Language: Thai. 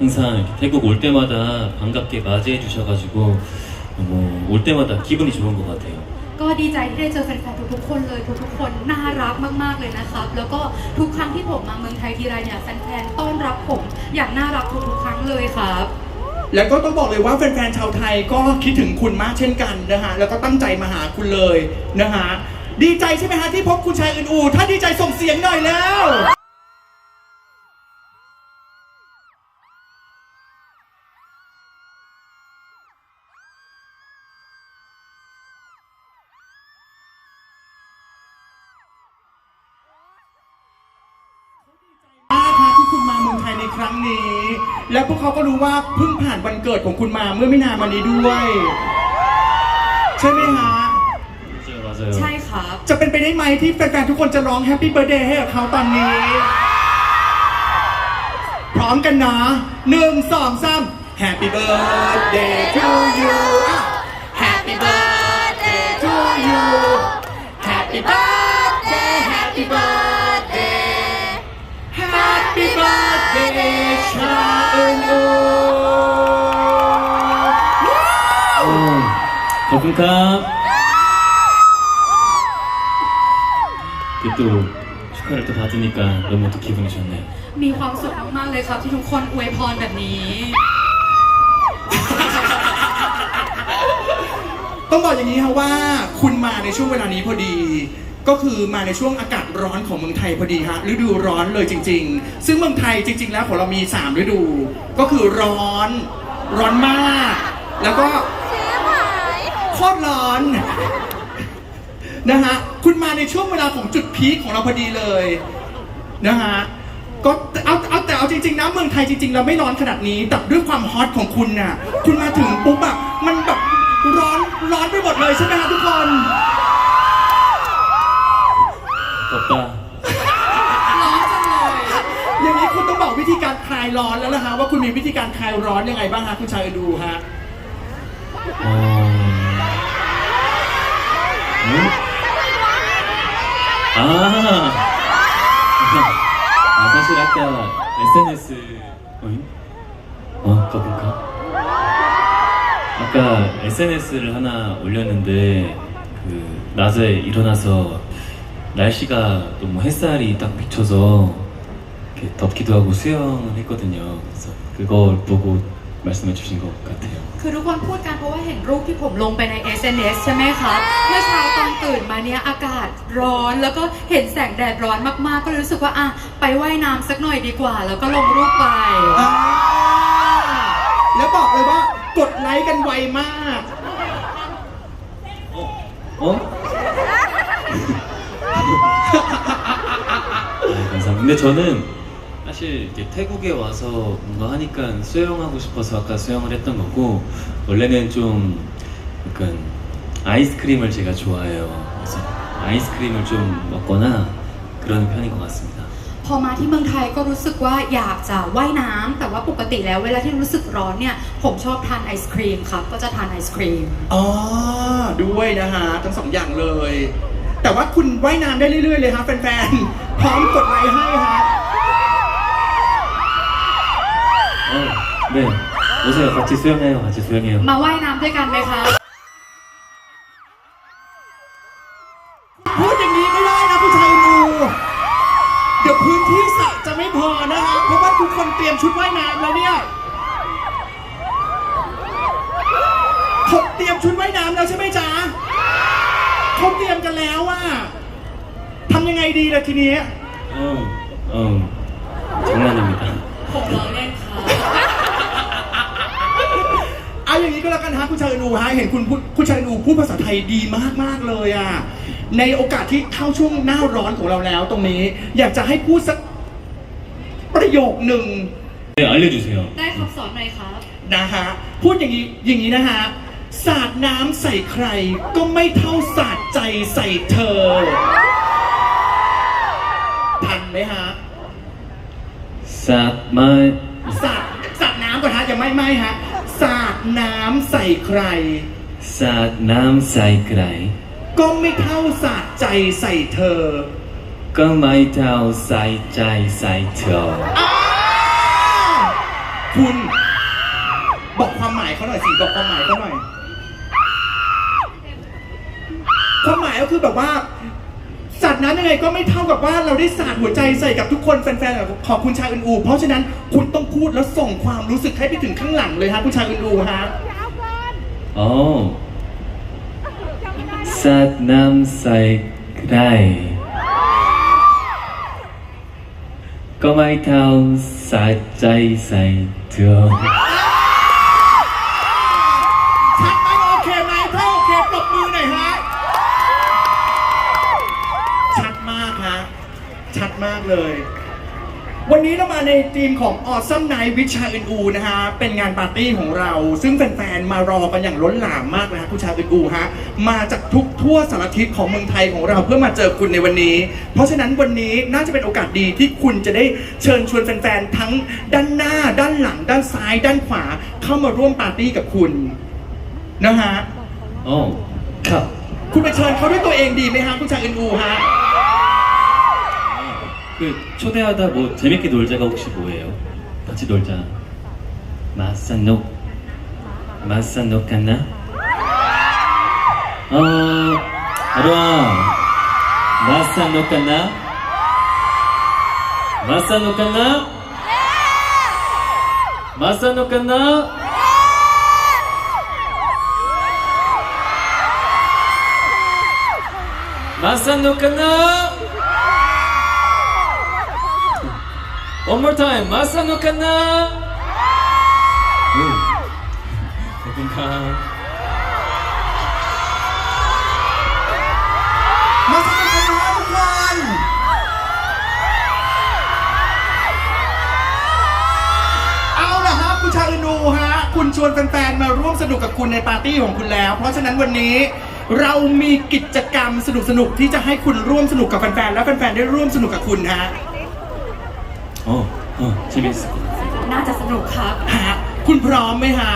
항상 이렇게 태국 올 때마다 반갑게 맞이해 주셔가지고 너무 올 때마다 기분이 좋은 것 같아요. ก็ดีใจที่ได้เจอแฟนๆทุกๆคนเลยทุกๆคนน่ารักมากๆเลยนะครับ แล้วก็ทุกครั้งที่ผมมาเมืองไทยทีไรเนี่ยแฟนๆต้อนรับผมอย่างน่ารักทุกๆครั้งเลยครับ แล้วก็ต้องบอกเลยว่าแฟนๆชาวไทยก็คิดถึงคุณมากเช่นกันนะฮะ แล้วก็ตั้งใจมาหาคุณเลยนะฮะ ดีใจใช่ไหมฮะที่พบคุณชายอื่นอูถ้าดีใจส่งเสียงหน่อยแล้ว มาเมืองไทยในครั้งนี้ แล้วพวกเขาก็รู้ว่าเพิ่งผ่านวันเกิดของคุณมาเมื่อไม่นานมานี้ด้วย ใช่ไหมฮะ 맞아요, 맞아요. ใช่ครับ จะเป็นไปได้ไหมที่แฟนๆทุกคนจะร้องแฮปปี้เบ t ร์ a เดย์ให้กับเขาตอนนี้ พร้อมกันนะหนึ่งสองสาม Happy birthday to you อ่ะ Happy birthday to you Happy birthday Happy birthday birthday ชาอึนอู 어, 거품캅. 이렇게 또 축하를 또 받으니까 너무 또 기분이 좋네요. มีความสุขมากๆเลยครับ ที่ทุกคนอวยพรแบบนี้ ต้องบอกอย่างนี้ครับว่าคุณมาในช่วงเวลานี้พอดี ก็คือมาในช่วงอากาศร้อนของเมืองไทยพอดีฮะฤดูร้อนเลยจริง ๆ ซึ่งเมืองไทยจริง ๆ แล้วของเรามี 3 ฤดู ก็คือร้อน ร้อนมาก แล้วก็โคตรร้อนนะฮะคุณมาในช่วงเวลาของจุดพีคของเราพอดีเลยนะฮะก็เอาเอาแต่เอาจริงๆนะเมืองไทยจริงๆเราไม่ร้อนขนาดนี้แต่ด้วยความฮอตของคุณน่ะคุณมาถึงปุ๊บอะมัน มีวิธีการคลายร้อนยังไงบ้างฮะคุณชายดูฮะ 어... 응? 아, 아 사실 아까 SNS 어이? 어 거품카 아까 SNS를 하나 올렸는데 그 낮에 일어나서 날씨가 너무 햇살이 딱 비쳐서 이렇게 덥기도 하고 수영을 했거든요. 그래서 그걸 보고 말씀해 주신 것 같아요. คือทุกคนพูดกันเพราะว่าเห็นรูปที่ผมลงไปใน SNS ใช่ไหมครับ เมื่อเช้าตอนตื่นมาเนี้ยอากาศร้อน แล้วก็เห็นแสงแดดร้อนมากๆ ก็เลยรู้สึกว่าอ่ะไปว่ายน้ำสักหน่อยดีกว่า แล้วก็ลงรูปไป อ่าแล้วบอกเลยว่ากดไลค์กันไวมาก 어? 네, 감사합니다. 근데 저는 사실 이렇게 태국에 와서 뭔가 하니까 수영하고 싶어서 아까 수영을 했던 거고 원래는 좀 약간 아이스크림을 제가 좋아해요. 그래서 아이스크림을 좀 먹거나 그런 편인 것 같습니다. พอมาที่เมืองไทยก็รู้สึกว่าอยากจะว่ายน้ำแต่ว่าปกติแล้วเวลาที่รู้สึกร้อนเนี่ย ผมชอบทานไอศครีมครับ ก็จะทานไอศครีม อ๋อ ด้วยนะฮะ ทั้งสองอย่างเลย แต่ว่าคุณว่ายน้ำได้เรื่อยๆเลยฮะแฟนๆ พร้อมกดไลค์ให้ฮะ 어, 네. 오세요. 같이 수영해요. 같이 수영해요. มาว่ายน้ำด้วยกันไหมครับ พูดอย่างนี้ไม่ได้นะคุณชายนูเดี๋ยวพื้นที่สระจะไม่พอนะฮะ เพราะว่าทุกคนเตรียมชุดว่ายน้ำแล้วเนี่ยเขาเตรียมชุดว่ายน้ำแล้วใช่ไหมจ๊ะเขาเตรียมกันแล้วว่าทำยังไงดีล่ะทีนี้ 어, 어, 장난입니다. ผมล้อเล่นครับ เอาอย่างนี้ก็แล้วกันฮะคุณชายนูฮะเห็นคุณพูดคุณชายนูพูดภาษาไทยดีมากๆเลยอ่ะในโอกาสที่เข้าช่วงหน้าร้อนของเราแล้วตรงนี้ อยากจะให้พูดสักประโยคหนึ่ง 네, 알려주세요. ได้คำสอนหน่อยครับ นะฮะพูดอย่างนี้อย่างนี้นะฮะสาดน้ำใส่ใคร ก็ไม่เท่าสาดใจใส่เธอ ทันไหมฮะ สาดไม้สาดสาดน้ำก่อนฮะอย่าไม่ไม่ฮะสาดน้ำใส่ใคร สาดน้ำใส่ใคร ก็ไม่เท่าสาดใจใส่เธอ ก็ไม่เท่าใส่ใจใส่เธอคุณบอกความหมายเขาหน่อยสิบอกความหมายเขาหน่อยความหมายก็คือแบบว่า จากนั้นยังไงก็ไม่เท่ากับว่าเราได้สาดหัวใจใส่กับทุกคนแฟนๆของคุณชาอึนอูเพราะฉะนั้นคุณต้องพูดแล้วส่งความรู้สึกให้ไปถึงข้างหลังเลยฮะคุณชาอึนอูฮะโอ้สาดน้ำใส่ได้ ก็ไม่เท่าสาดใจใส่เธอ เลย วันนี้เรามาในทีมของ Awesome Night วิชาอื่นอูนะฮะ เป็นงานปาร์ตี้ของเรา ซึ่งแฟนๆ มารอกันอย่างล้นหลามมากนะฮะคุณชาอื่นอูฮะ มาจากทุกทั่วสารทิศของเมืองไทยของเราเพื่อมาเจอคุณในวันนี้ เพราะฉะนั้นวันนี้น่าจะเป็นโอกาสดีที่คุณจะได้เชิญชวนแฟนๆ ทั้งด้านหน้า ด้านหลัง ด้านซ้าย ด้านขวา เข้ามาร่วมปาร์ตี้กับคุณนะฮะ 어. 카. คุณไปเชิญเขาด้วยตัวเองดีไหมฮะคุณชายอื่นอูฮะ 그 초대하다 뭐 재밌게 놀자가 혹시 뭐예요? 같이 놀자. 마산녹. 마산녹 갔나? 어. 아로아. 마산녹 갔나? 마산녹 갔나? 마산녹 갔나? 마산녹 갔나? One more time มาสนุกกันนะขอบคุกับมาสนุกกันนะทุกคนเอาละฮะคุณชาลินูฮะ คุณชวนแฟนๆมาร่วมสนุกกับคุณในปาร์ตี้ของคุณแล้ว เพราะฉะนั้นวันนี้เรามีกิจกรรมสนุกๆที่จะให้คุณร่วมสนุกกับแฟนๆและแฟนๆได้ร่วมสนุกกับคุณฮะ โอ้โอ้ใช่ไหมน่าจะสนุกครับ ฮะ คุณพร้อมไหมฮะ